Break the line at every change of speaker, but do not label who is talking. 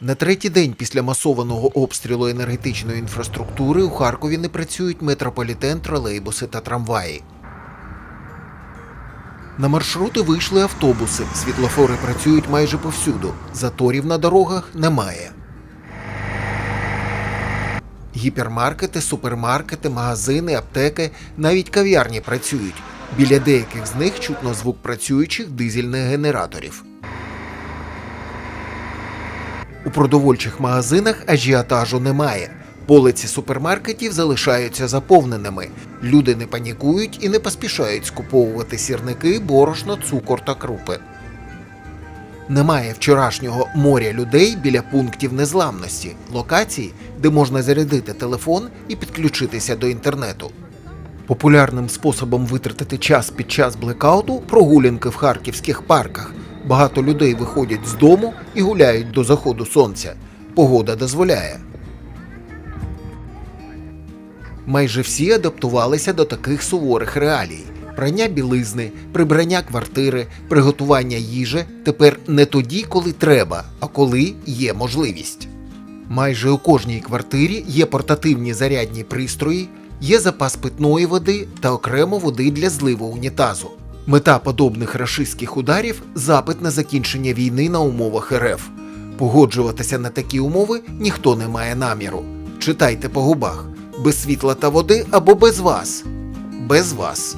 На третій день після масованого обстрілу енергетичної інфраструктури у Харкові не працюють метрополітен, тролейбуси та трамваї. На маршрути вийшли автобуси. Світлофори працюють майже повсюду. Заторів на дорогах немає. Гіпермаркети, супермаркети, магазини, аптеки, навіть кав'ярні працюють. Біля деяких з них чутно звук працюючих дизельних генераторів. У продовольчих магазинах ажіотажу немає. Полиці супермаркетів залишаються заповненими. Люди не панікують і не поспішають скуповувати сірники, борошно, цукор та крупи. Немає вчорашнього моря людей біля пунктів незламності, локацій, де можна зарядити телефон і підключитися до інтернету. Популярним способом витратити час під час блекауту прогулянки в харківських парках. Багато людей виходять з дому і гуляють до заходу сонця. Погода дозволяє. Майже всі адаптувалися до таких суворих реалій. Прання білизни, прибрання квартири, приготування їжі тепер не тоді, коли треба, а коли є можливість. Майже у кожній квартирі є портативні зарядні пристрої, є запас питної води та окремо води для зливу унітазу. Мета подобних рашистських ударів запит на закінчення війни на умовах РФ. Погоджуватися на такі умови ніхто не має наміру. Читайте по губах без світла та води або без вас. Без вас.